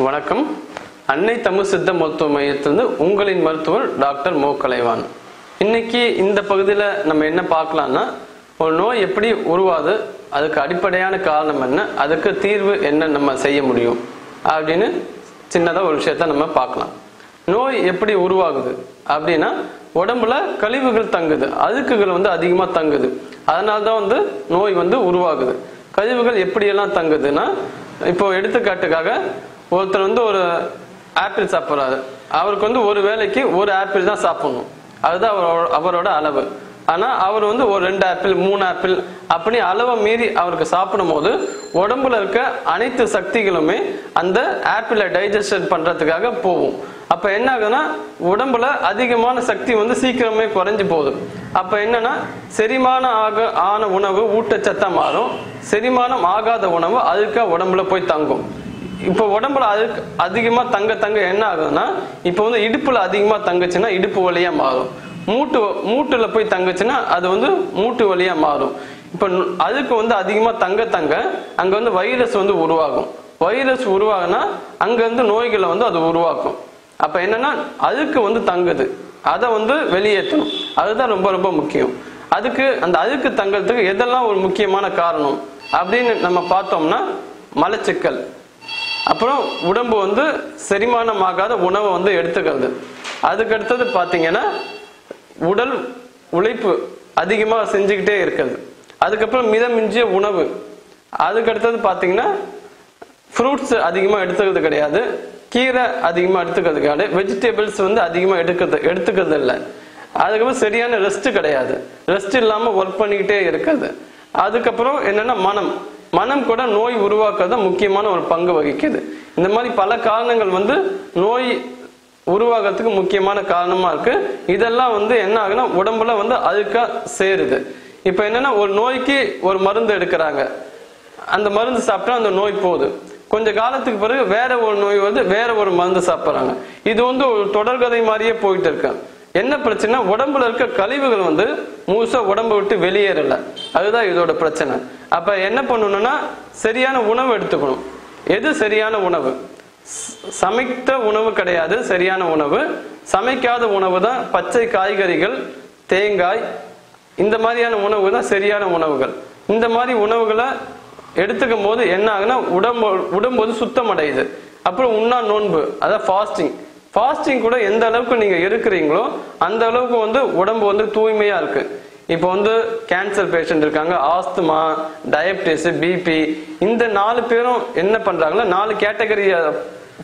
வணக்கம். அன்னை தமிழ் சித்த மருத்துவ மையத்திலிருந்து உங்களின் மருத்துவர் டாக்டர் மோ. கலைவான் இன்னைக்கு இந்த பகுதியில் நம்ம என்ன பார்க்கலாம்னா ஒரு நோய் எப்படி உருவாது அதுக்கு அடிப்படையான காரணம் என்ன அதுக்கு தீர்வு என்ன நம்ம செய்ய முடியும் அப்படின்னு சின்னதாக ஒரு விஷயத்த நம்ம பார்க்கலாம். நோய் எப்படி உருவாகுது அப்படின்னா உடம்புல கழிவுகள் தங்குது அழுக்குகள் வந்து அதிகமாக தங்குது. அதனால தான் வந்து நோய் வந்து உருவாகுது. கழிவுகள் எப்படியெல்லாம் தங்குதுன்னா இப்போ எடுத்துக்காட்டுக்காக ஒருத்தர் வந்து ஒரு ஆப்பிள் சாப்பிட்றாரு. அவருக்கு வந்து ஒரு வேளைக்கு ஒரு ஆப்பிள் தான் சாப்பிடணும். அதுதான் அவரோட அவரோட அளவு. ஆனால் அவர் வந்து ஒரு ரெண்டு ஆப்பிள் மூணு ஆப்பிள் அப்படி அளவை மீறி அவருக்கு சாப்பிடும் போது உடம்புல இருக்க அனைத்து சக்திகளுமே அந்த ஆப்பிளை டைஜஷன் பண்ணுறதுக்காக போகும். அப்போ என்ன ஆகுதுன்னா உடம்புல அதிகமான சக்தி வந்து சீக்கிரமே குறைஞ்சு போகுது. அப்போ என்னன்னா செரிமானம் ஆக ஆன உணவு ஊட்டச்சத்தம் மாறும். செரிமானம் ஆகாத உணவு அதுக்காக உடம்புல போய் தங்கும். இப்போ உடம்புல அதுக்கு அதிகமாக தங்க தங்க என்ன ஆகுதுன்னா இப்போ வந்து இடுப்பில் அதிகமாக தங்குச்சுன்னா இடுப்பு வழியாக மாறும். மூட்டு மூட்டுல போய் தங்குச்சுன்னா அது வந்து மூட்டு வழியாக மாறும். இப்போ அதுக்கு வந்து அதிகமாக தங்க தங்க அங்கே வந்து வைரஸ் வந்து உருவாகும். வைரஸ் உருவாகுனா அங்கேருந்து நோய்களை வந்து அது உருவாக்கும். அப்போ என்னன்னா அழுக்கு வந்து தங்குது. அதை வந்து வெளியேற்றணும். அதுதான் ரொம்ப ரொம்ப முக்கியம். அதுக்கு அந்த அழுக்கு தங்கிறதுக்கு எதெல்லாம் ஒரு முக்கியமான காரணம் அப்படின்னு நம்ம பார்த்தோம்னா மலச்சிக்கல். அப்புறம் உடம்பு வந்து செரிமானமாகாத உணவை வந்து எடுத்துக்கிறது. அதுக்கடுத்தது பார்த்தீங்கன்னா உடல் உழைப்பு அதிகமாக செஞ்சுக்கிட்டே இருக்கிறது. அதுக்கப்புறம் மிதமிஞ்சிய உணவு. அதுக்கடுத்தது பார்த்தீங்கன்னா ஃப்ரூட்ஸ் அதிகமாக எடுத்துக்கிறது கிடையாது. கீரை அதிகமாக எடுத்துக்கிறது கிடையாது. வெஜிடபிள்ஸ் வந்து அதிகமாக எடுக்கிறது எடுத்துக்கிறது இல்லை. அதுக்கப்புறம் சரியான ரெஸ்ட் கிடையாது. ரெஸ்ட் இல்லாமல் ஒர்க் பண்ணிக்கிட்டே இருக்கிறது. அதுக்கப்புறம் என்னென்னா மனம். மனம் கூட நோய் உருவாக்குறது முக்கியமான ஒரு பங்கு வகிக்குது. இந்த மாதிரி பல காரணங்கள் வந்து நோய் உருவாகிறதுக்கு முக்கியமான காரணமா இருக்கு. இதெல்லாம் வந்து என்ன ஆகுனா உடம்புல வந்து அழுக்கா சேருது. இப்ப என்னன்னா ஒரு நோய்க்கு ஒரு மருந்து எடுக்கிறாங்க. அந்த மருந்து சாப்பிட்டா அந்த நோய் போகுது. கொஞ்ச காலத்துக்கு பிறகு வேற ஒரு நோய் வந்து வேற ஒரு மருந்து சாப்பிட்றாங்க. இது வந்து ஒரு தொடர்கதை மாதிரியே போயிட்டு இருக்கு. என்ன பிரச்சனை உடம்புல இருக்க கழிவுகள் வந்து முழுசா உடம்பு விட்டு வெளியேறல. அதுதான் இதோட பிரச்சனை. அப்ப என்ன பண்ணணும்னா சரியான உணவு எடுத்துக்கணும். எது சரியான உணவு? சமைத்த உணவு கிடையாது சரியான உணவு. சமைக்காத உணவு தான் பச்சை காய்கறிகள் தேங்காய் இந்த மாதிரியான உணவு தான் சரியான உணவுகள். இந்த மாதிரி உணவுகளை எடுத்துக்கும் போது என்ன ஆகுனா உடம்பு உடம்பு வந்து சுத்தம் அடையுது அப்புறம் உண்ணா நோன்பு அதான் ஃபாஸ்டிங் ஃபாஸ்டிங் கூட எந்த அளவுக்கு நீங்க இருக்கிறீங்களோ அந்த அளவுக்கு வந்து உடம்பு வந்து தூய்மையா இருக்கு. இப்போ வந்து கேன்சர் பேஷண்ட் இருக்காங்க ஆஸ்துமா டயபிட்டிஸ் பிபி இந்த நாலு பேரும் என்ன பண்றாங்கன்னா நாலு கேட்டகரி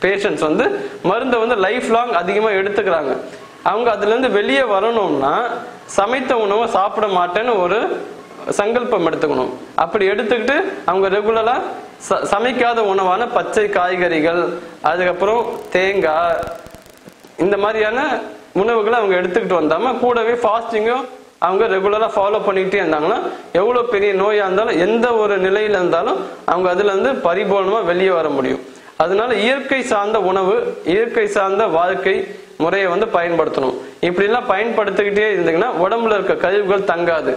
பேஷண்ட்ஸ் வந்து மருந்தை வந்து லைஃப் லாங் அதிகமாக எடுத்துக்கிறாங்க. அவங்க அதுல இருந்து வெளியே வரணும்னா சமைத்த உணவை சாப்பிட மாட்டேன்னு ஒரு சங்கல்பம் எடுத்துக்கணும். அப்படி எடுத்துக்கிட்டு அவங்க ரெகுலரா ச சமைக்காத உணவான பச்சை காய்கறிகள் அதுக்கப்புறம் தேங்காய் இந்த மாதிரியான உணவுகளை அவங்க எடுத்துக்கிட்டு வந்தாம கூடவே ஃபாஸ்டிங்கும் அவங்க ரெகுலராக ஃபாலோ பண்ணிக்கிட்டே இருந்தாங்கன்னா எவ்வளோ பெரிய நோயாக இருந்தாலும் எந்த ஒரு நிலையில இருந்தாலும் அவங்க அதுல இருந்து பரிபூர்ணமாக வெளியே வர முடியும். அதனால இயற்கை சார்ந்த உணவு இயற்கை சார்ந்த வாழ்க்கை முறையை வந்து பயன்படுத்தணும். இப்படிலாம் பயன்படுத்திக்கிட்டே இருந்தீங்கன்னா உடம்புல இருக்க கழிவுகள் தங்காது.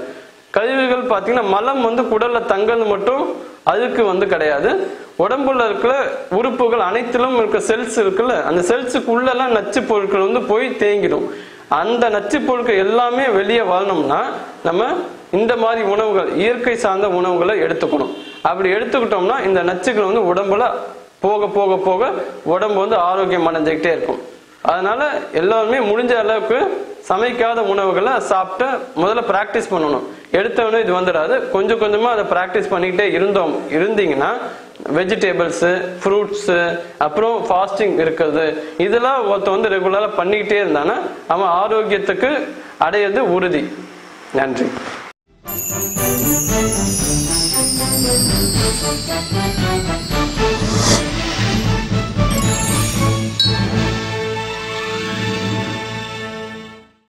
கழிவுகள் பார்த்தீங்கன்னா மலம் வந்து குடல்ல தங்கல் மட்டும் அதுக்கு வந்து கிடையாது. உடம்புல இருக்கிற உறுப்புகள் அனைத்திலும் இருக்க செல்ஸ் இருக்குல்ல அந்த செல்ஸுக்குள்ளெல்லாம் நச்சு பொருட்கள் வந்து போய் தேங்கிடும். அந்த நச்சு பொருட்கள் எல்லாமே வெளியே வரணும்னா நம்ம இந்த மாதிரி உணவுகள் இயற்கை சார்ந்த உணவுகளை எடுத்துக்கணும். அப்படி எடுத்துக்கிட்டோம்னா இந்த நச்சுகள் வந்து உடம்புல போக போக போக உடம்பு வந்து ஆரோக்கியம் அடைஞ்சிக்கிட்டே இருக்கும். அதனால எல்லாருமே முடிஞ்ச அளவுக்கு சமைக்காத உணவுகளை சாப்பிட்டு முதல்ல ப்ராக்டிஸ் பண்ணணும். எடுத்தவொடனே இது வந்துடாது. கொஞ்சம் கொஞ்சமா அதை ப்ராக்டிஸ் பண்ணிக்கிட்டே இருந்தோம். இருந்தீங்கன்னா வெஜிடேபிள்ஸு ஃப்ரூட்ஸு அப்புறம் ஃபாஸ்டிங் இருக்கிறது. இதெல்லாம் ஒருத்தன் வந்து ரெகுலராக பண்ணிக்கிட்டே இருந்தானா அவன் ஆரோக்கியத்துக்கு அடையிறது உறுதி. நன்றி.